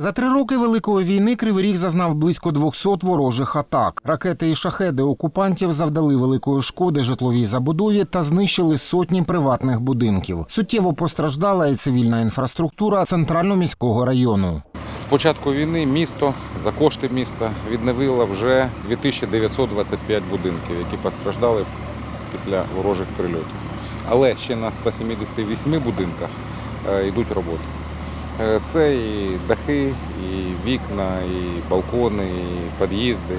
За три роки Великої війни Кривий Ріг зазнав близько 200 ворожих атак. Ракети і шахеди окупантів завдали великої шкоди житловій забудові та знищили сотні приватних будинків. Суттєво постраждала і цивільна інфраструктура центрально-міського району. З початку війни місто за кошти міста відновило вже 2925 будинків, які постраждали після ворожих прильотів. Але ще на 178 будинках е, йдуть роботи. Е, Це і дахи, і вікна, і балкони, і під'їзди.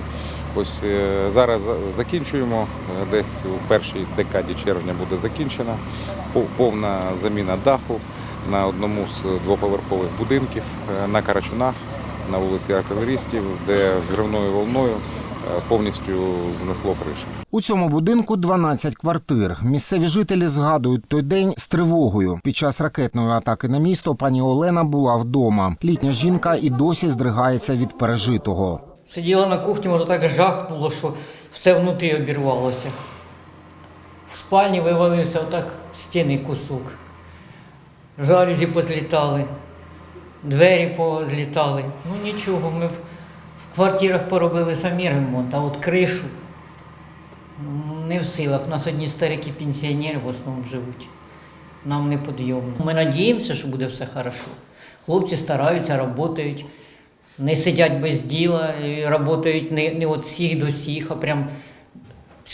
Ось е, зараз закінчуємо. е, Десь у першій декаді червня буде закінчена пов- повна заміна даху на одному з двоповерхових будинків на Карачунах, на вулиці Артилерістів, де взривною волною повністю знесло кришу. У цьому будинку 12 квартир. Місцеві жителі згадують той день з тривогою. Під час ракетної атаки на місто пані Олена була вдома. Літня жінка і досі здригається від пережитого. Сиділа на кухні, воно так жахнуло, що все внутрі обірвалося. В спальні вивалився отак стіни кусок. Жалюзі позлітали, двері позлітали. Ну нічого, ми в, квартирах поробили самі ремонт, а от кришу не в силах. У нас одні старики пенсіонери в основному живуть. Нам не підйомно. Ми надіємося, що буде все хорошо. Хлопці стараються, працюють, не сидять без діла, працюють не, не від всіх до всіх, а прям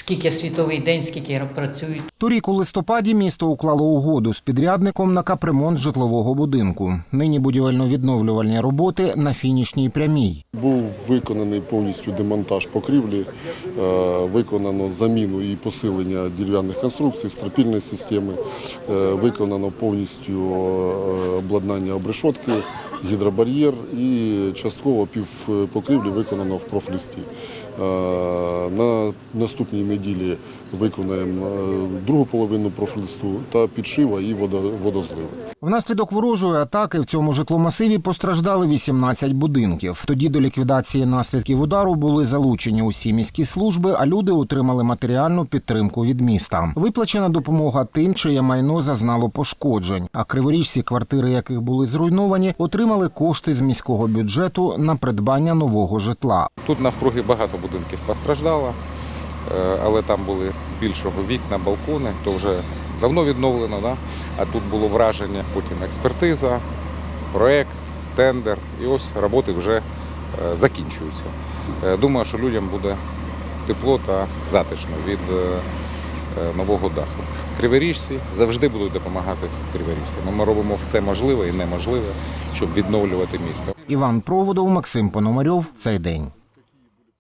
скільки світовий день, скільки працюють. Торік у листопаді місто уклало угоду з підрядником на капремонт житлового будинку. Нині будівельно-відновлювальні роботи на фінішній прямій. Був виконаний повністю демонтаж покрівлі, е, виконано заміну і посилення дерев'яних конструкцій, стропільної системи, е, виконано повністю е, обладнання обрешотки, гідробар'єр і частково пів покрівлі виконано в профлісті. Е, На наступній неділі виконаємо е, другу половину профлісту та підшива і водо- водозливи. Внаслідок ворожої атаки в цьому житломасиві постраждали 18 будинків. Тоді до ліквідації наслідків удару були залучені усі міські служби, а люди отримали матеріальну підтримку від міста. Виплачена допомога тим, чиє майно зазнало пошкоджень. А криворіжці, квартири яких були зруйновані, отримали кошти з міського бюджету на придбання нового житла. Тут навкруги багато будинків постраждало, е, але там були збільшого вікна, балкони, то вже давно відновлено. Да? А тут було враження, потім експертиза, проект, тендер. І ось роботи вже е, закінчуються. Е, Думаю, що людям буде тепло та затишно від нового даху. Криворіжці завжди будуть допомагати криворіжцям. Ми робимо все можливе і неможливе, щоб відновлювати місто. Іван Проводов, Максим Пономарьов. Цей день.